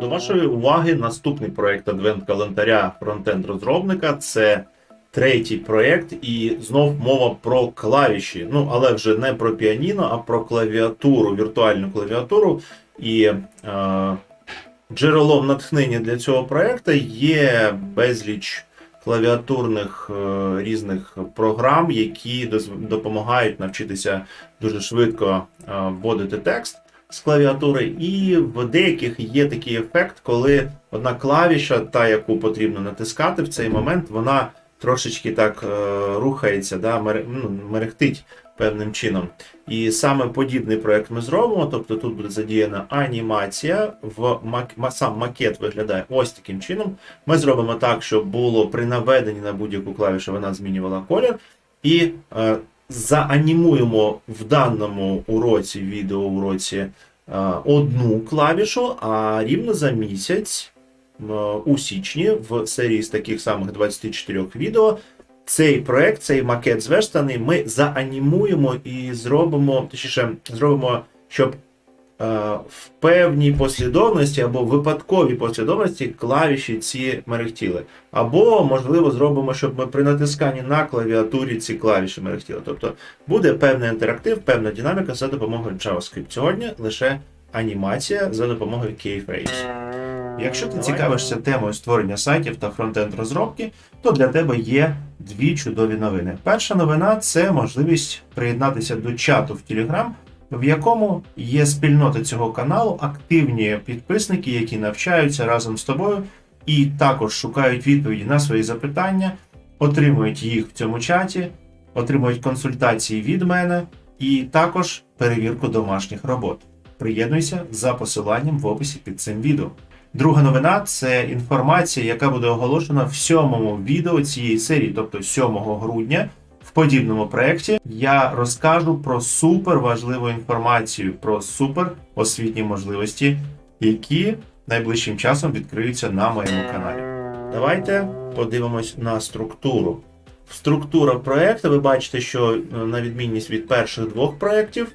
До вашої уваги наступний проект адвент-календаря фронтенд розробника це третій проєкт, і знов мова про клавіші. Ну, але вже не про піаніно, а про клавіатуру, віртуальну клавіатуру. І е, джерелом натхнення для цього проекту є безліч клавіатурних е, різних програм, які допомагають навчитися дуже швидко е, вводити текст з клавіатури, і в деяких є такий ефект, коли одна клавіша, та яку потрібно натискати в цей момент, вона трошечки так е, рухається, да, мере- ну, мерехтить певним чином. І саме подібний проект ми зробимо. Тобто тут буде задіяна анімація, в мак... сам макет виглядає ось таким чином. Ми зробимо так, щоб було при наведенні на будь-яку клавішу вона змінювала колір. І е, заанімуємо в даному уроці, відеоуроці, е, одну клавішу, а рівно за місяць у січні в серії з таких самих 24 відео. Цей проект, цей макет зверстаний, ми заанімуємо і зробимо, точніше, зробимо, щоб в певній послідовності або випадковій послідовності клавіші ці мерехтіли. Або, можливо, зробимо, щоб ми при натисканні на клавіатурі ці клавіші мерехтіли. Тобто буде певний інтерактив, певна динаміка за допомогою JavaScript. Сьогодні лише анімація за допомогою keyframes. Якщо ти цікавишся темою створення сайтів та фронтенд розробки, то для тебе є дві чудові новини. Перша новина це можливість приєднатися до чату в Telegram, в якому є спільнота цього каналу, активні підписники, які навчаються разом з тобою і також шукають відповіді на свої запитання, отримують їх в цьому чаті, отримують консультації від мене і також перевірку домашніх робот. Приєднуйся за посиланням в описі під цим відео. Друга новина це інформація, яка буде оголошена в сьомому відео цієї серії, тобто 7 грудня. Подібному проєкті я розкажу про супер важливу інформацію, про супер освітні можливості, які найближчим часом відкриються на моєму каналі. Давайте подивимось на структуру. Структура проєкту, ви бачите, що е, на відмінність від перших двох проєктів,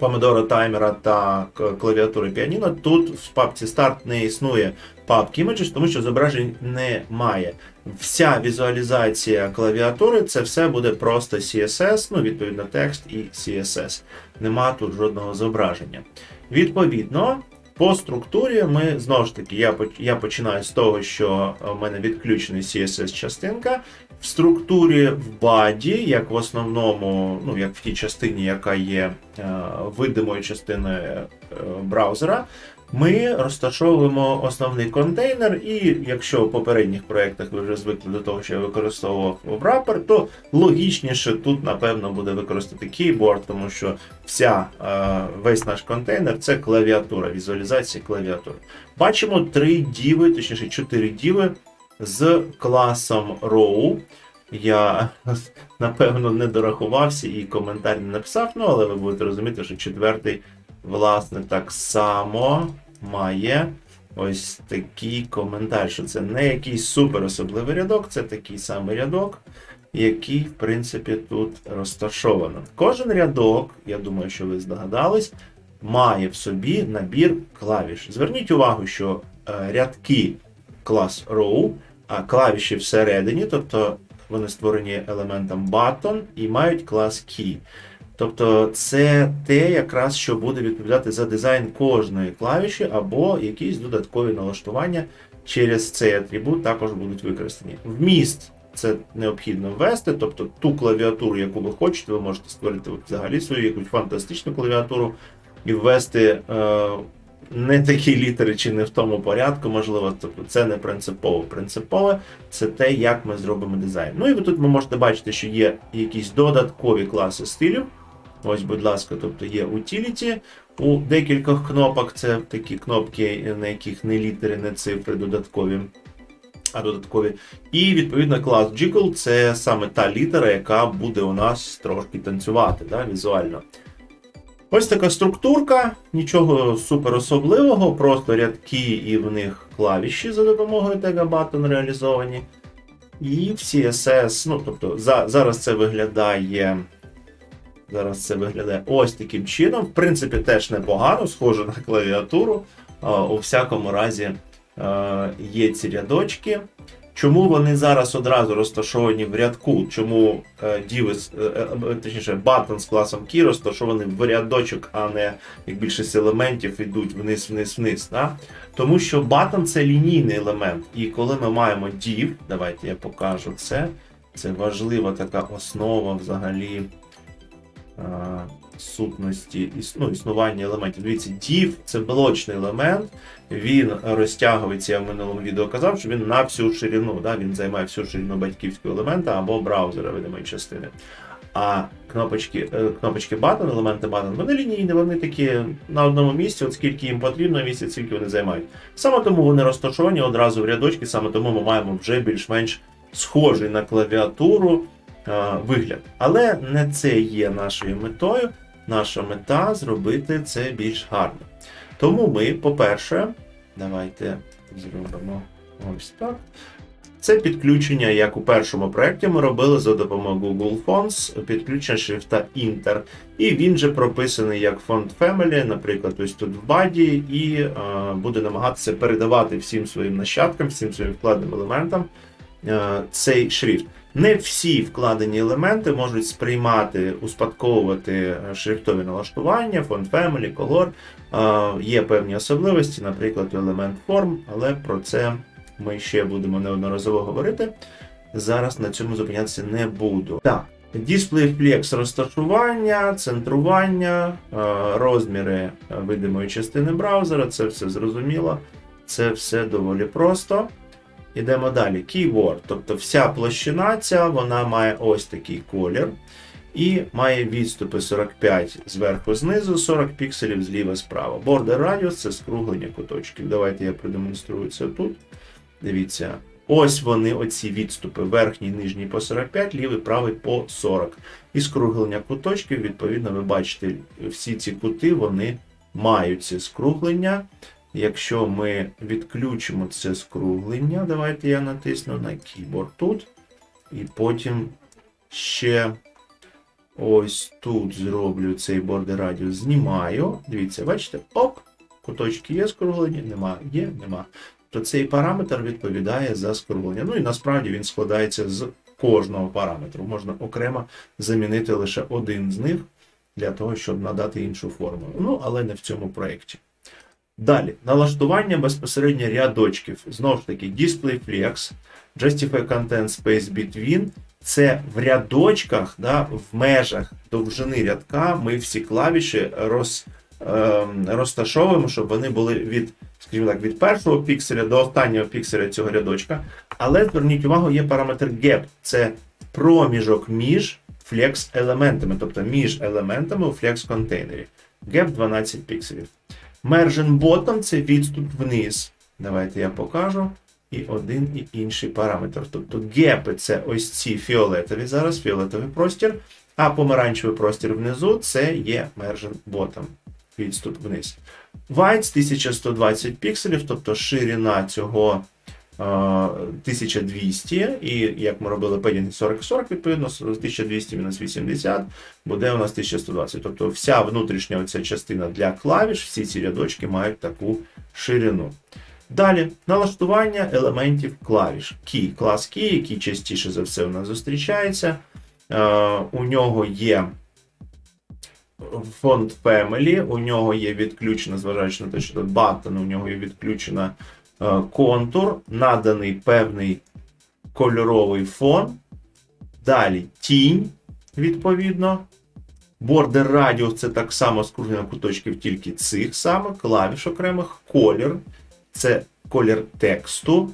Помидора таймера та клавіатури піаніно. Тут в папці старт не існує папки Images, тому що зображень немає. Вся візуалізація клавіатури це все буде просто CSS, ну відповідно текст і CSS. Нема тут жодного зображення. Відповідно, по структурі ми знову ж таки, я, я починаю з того, що в мене відключений CSS-частинка. В структурі в баді, як в основному, ну як в тій частині, яка є е, видимою частиною е, браузера, ми розташовуємо основний контейнер, і якщо в попередніх проєктах ви вже звикли до того, що я використовував wrapper, то логічніше тут, напевно, буде використати кейборд, тому що вся е, весь наш контейнер це клавіатура, візуалізація клавіатури. Бачимо три діви, точніше чотири діви з класом row. Я напевно не дорахувався і коментар не написав, ну але ви будете розуміти, що четвертий, власне, так само має ось такий коментар, що це не якийсь супер особливий рядок, це такий самий рядок, який, в принципі, тут розташовано. Кожен рядок, я думаю, що ви здогадались, має в собі набір клавіш. Зверніть увагу, що е, рядки клас row, а клавіші всередині, тобто вони створені елементом button і мають клас key. Тобто це те, якраз що буде відповідати за дизайн кожної клавіші, або якісь додаткові налаштування через цей атрибут також будуть використані. Вміст це необхідно ввести, тобто ту клавіатуру, яку ви хочете, ви можете створити взагалі свою якусь фантастичну клавіатуру і ввести е, не такі літери чи не в тому порядку, можливо, тобто це не принципово. Принципове це те, як ми зробимо дизайн. Ну і ви тут ви можете бачити, що є якісь додаткові класи стилів. Ось, будь ласка, тобто є utility. У декількох кнопок це такі кнопки, на яких не літери, не цифри додаткові, а додаткові. І відповідно клас Jiggle це саме та літера, яка буде у нас трошки танцювати да, візуально. Ось така структурка, нічого супер особливого, просто рядки і в них клавіші за допомогою Tega Button реалізовані. І в CSS, ну тобто за, зараз це виглядає. Зараз це виглядає ось таким чином. В принципі, теж непогано, схоже на клавіатуру. У всякому разі е, є ці рядочки. Чому вони зараз одразу розташовані в рядку? Чому е, з- е, точніше, button з класом key розташований в рядочок, а не як більшість елементів йдуть вниз, вниз, вниз. Да? Тому що button це лінійний елемент. І коли ми маємо div, давайте я покажу це. Це важлива така основа взагалі сутності іс- ну, існування елементів. Дивіться, div це блочний елемент, він розтягується, я в минулому відео казав, що він на всю ширину, да, він займає всю ширину батьківського елемента або браузера видимої частини. А кнопочки, е, кнопочки button, елементи button, вони лінійні, вони такі на одному місці, от скільки їм потрібно місце, скільки вони займають. Саме тому вони розташовані одразу в рядочки, саме тому ми маємо вже більш-менш схожий на клавіатуру е, вигляд. Але не це є нашою метою. Наша мета зробити це більш гарно. Тому ми, по-перше, давайте зробимо ось так. Це підключення, як у першому проєкті ми робили за допомогою Google Fonts, підключення шрифта Inter. І він же прописаний як Font Family, наприклад, ось тут в баді, і е, буде намагатися передавати всім своїм нащадкам, всім своїм вкладним елементам е, цей шрифт. Не всі вкладені елементи можуть сприймати, успадковувати е, шрифтові налаштування, Font Family, Color. Е, Є певні особливості, наприклад, елемент форм, але про це ми ще будемо неодноразово говорити. Зараз на цьому зупинятися не буду. Так, Display Flex розташування, центрування, е, розміри видимої частини браузера, це все зрозуміло. Це все доволі просто. Ідемо далі. Keyword, тобто вся площина ця, вона має ось такий колір. І має відступи 45 зверху знизу, 40 пікселів зліва справа. Border radius це скруглення куточків. Давайте я продемонструю це тут. Дивіться, ось вони, оці відступи, верхній, нижній по 45, лівий, правий по 40. І скруглення куточків, відповідно, ви бачите, всі ці кути вони мають це скруглення. Якщо ми відключимо це скруглення, давайте я натисну на keyboard тут. І потім ще ось тут зроблю цей border радіус, знімаю. Дивіться, бачите, оп, куточки є скруглені, нема, є, нема. То цей параметр відповідає за скруглення. Ну і насправді він складається з кожного параметру. Можна окремо замінити лише один з них для того, щоб надати іншу форму. Ну, але не в цьому проєкті. Далі, налаштування безпосередньо рядочків. Знову ж таки, Display Flex, Justify Content Space Between. Це в рядочках, да, в межах довжини рядка ми всі клавіші роз, е, розташовуємо, щоб вони були від, скажімо так, від першого пікселя до останнього пікселя цього рядочка. Але зверніть увагу, є параметр gap. Це проміжок між флекс-елементами, тобто між елементами у флекс-контейнері. Gap 12 пікселів. Merging bottom це відступ вниз. Давайте я покажу. І один і інший параметр. Тобто гепи це ось ці фіолетові, зараз фіолетовий простір, а помаранчевий простір внизу це є Merging bottom. Відступ вниз. Whites 1120 пікселів, тобто ширина цього 1200, і як ми робили педінг 40-40, відповідно, з 1200 мінус 80 буде у нас 1120. Тобто вся внутрішня оця частина для клавіш, всі ці рядочки мають таку ширину. Далі налаштування елементів клавіш. Key, клас Key, який частіше за все у нас зустрічається. У нього є фонд Family, у нього є відключено, зважаючи на те, що тут у нього є відключено е, контур, наданий певний кольоровий фон. Далі тінь, відповідно. Border радіус це так само скруження куточків тільки цих самих, клавіш окремих, колір, це колір тексту,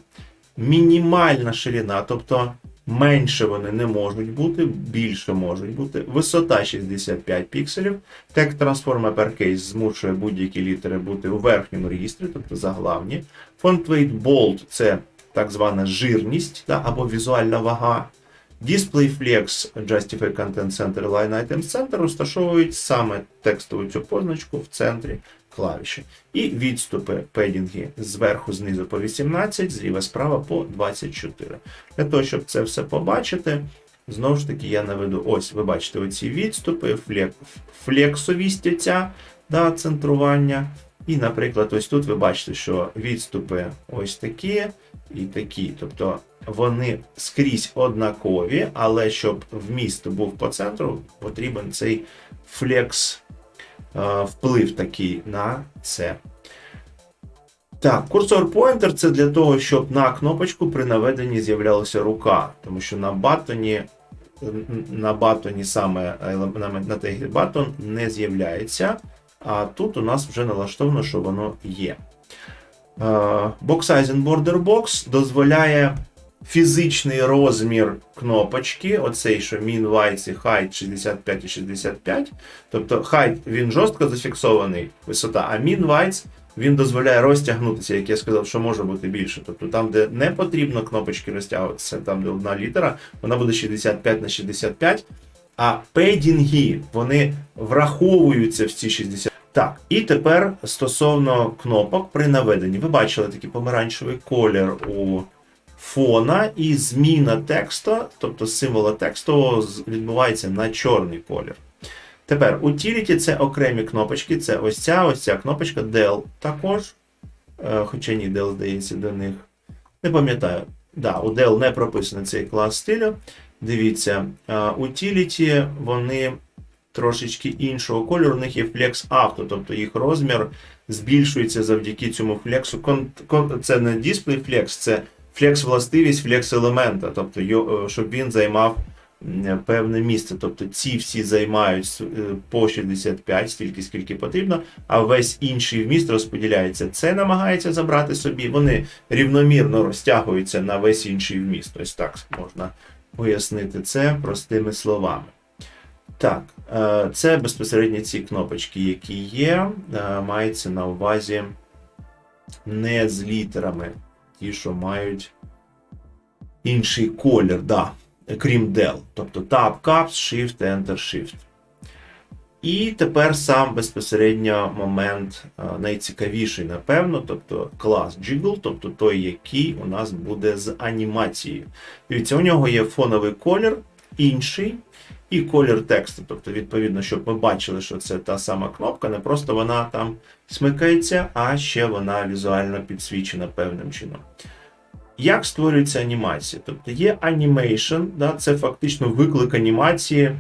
мінімальна ширина, тобто Менше вони не можуть бути, більше можуть бути. Висота 65 пікселів. Text Transform Uppercase змушує будь-які літери бути у верхньому регістрі, тобто заглавні. Font Weight Bold це так звана жирність да, або візуальна вага. Display Flex Justify Content Center Line Item Center розташовують саме текстову цю позначку в центрі клавіші. І відступи педінги зверху знизу по 18, зліва справа по 24. Для того, щоб це все побачити, знову ж таки, я наведу. Ось, ви бачите, оці відступи, флек, флексовість оця, да, центрування. І, наприклад, ось тут ви бачите, що відступи ось такі і такі. Тобто вони скрізь однакові, але щоб вміст був по центру, потрібен цей флекс вплив такий на це. Так, курсор поінтер це для того, щоб на кнопочку при наведенні з'являлася рука, тому що на батоні, на батоні саме елемент на тегі батон не з'являється. А тут у нас вже налаштовано, що воно є. Е, Box Border Box дозволяє фізичний розмір кнопочки, оцей, що min, white і height 65 і 65. Тобто height він жорстко зафіксований, висота, а min, white він дозволяє розтягнутися, як я сказав, що може бути більше. Тобто там, де не потрібно кнопочки розтягуватися, там, де одна літера, вона буде 65 на 65. А педінги вони враховуються в ці 60. Так, і тепер стосовно кнопок при наведенні. Ви бачили такий помаранчевий колір у фона, і зміна тексту, тобто символа тексту, відбувається на чорний колір. Тепер Utility це окремі кнопочки, це ось ця ось ця кнопочка Del також. Е, Хоча ні, Del здається до них. Не пам'ятаю. Да, у Del не прописаний цей клас стилю. Дивіться, е, Utility, вони трошечки іншого кольору, у них є Flex Auto, тобто їх розмір збільшується завдяки цьому флексу. Це не дисплей Flex, це флекс властивість флекс елемента, тобто щоб він займав певне місце. Тобто ці всі займають е, по 65, стільки скільки потрібно, а весь інший вміст розподіляється. Це намагається забрати собі. Вони рівномірно розтягуються на весь інший вміст. Ось так можна пояснити це простими словами. Так, е, це безпосередньо ці кнопочки, які є, е, мається на увазі не з літерами, ті, що мають інший колір, да, крім del. Тобто Tab, Caps, Shift, Enter, Shift. І тепер сам безпосередньо момент е, найцікавіший, напевно, тобто клас Jiggle, тобто той, який у нас буде з анімацією. Дивіться, у нього є фоновий колір, інший, і колір тексту. Тобто, відповідно, щоб ми бачили, що це та сама кнопка, не просто вона там смикається, а ще вона візуально підсвічена певним чином. Як створюється анімація? Тобто є animation, да, це фактично виклик анімації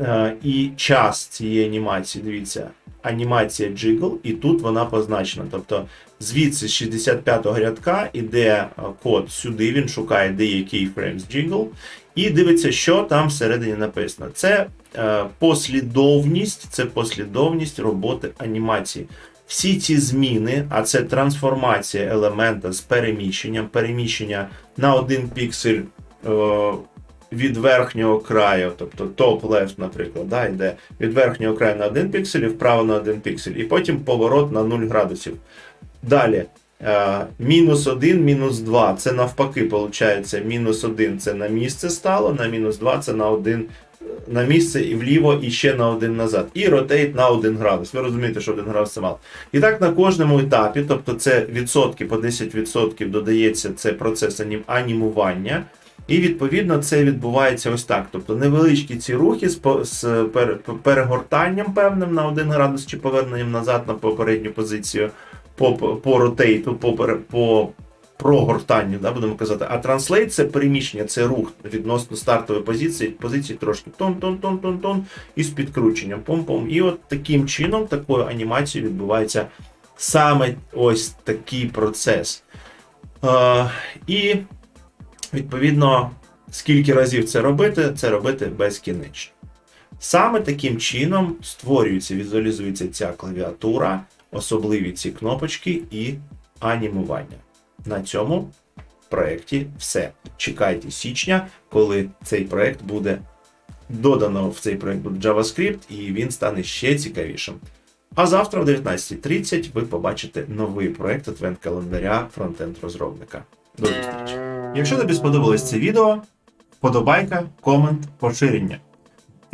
е, і час цієї анімації. Дивіться, анімація Jiggle, і тут вона позначена. Тобто звідси з 65-го рядка іде е, код сюди, він шукає деякий з Jiggle, і дивиться, що там всередині написано. Це е, послідовність, це послідовність роботи анімації. Всі ці зміни, а це трансформація елемента з переміщенням, переміщення на один піксель е, від верхнього краю, тобто топ-лефт, наприклад, да, йде від верхнього краю на один піксель і вправо на один піксель, і потім поворот на 0 градусів. Далі. Е, Мінус 1, мінус 2. Це навпаки, виходить, мінус 1 це на місце стало, на мінус 2 це на 1 на місце і вліво, і ще на один назад. І ротейт на 1 градус. Ви розумієте, що 1 градус це мало. І так на кожному етапі, тобто це відсотки по 10% додається це процес анімування. І відповідно це відбувається ось так. Тобто невеличкі ці рухи з, перегортанням певним на 1 градус чи поверненням назад на попередню позицію по, по, ротейту, по, по прогортанню, да, будемо казати. А транслейт це переміщення, це рух відносно стартової позиції, позиції трошки тон-тон-тон-тон-тон і з підкрученням. Пом-пом. І от таким чином, такою анімацією відбувається саме ось такий процес. Е, і відповідно, скільки разів це робити, це робити безкінечно. Саме таким чином створюється, візуалізується ця клавіатура, особливі ці кнопочки і анімування. На цьому проєкті все. Чекайте січня, коли цей проєкт буде додано в цей проєкт JavaScript, і він стане ще цікавішим. А завтра о 19.30 ви побачите новий проєкт адвент календаря фронтенд розробника. До зустрічі! Якщо тобі сподобалось це відео, вподобайка, комент, поширення.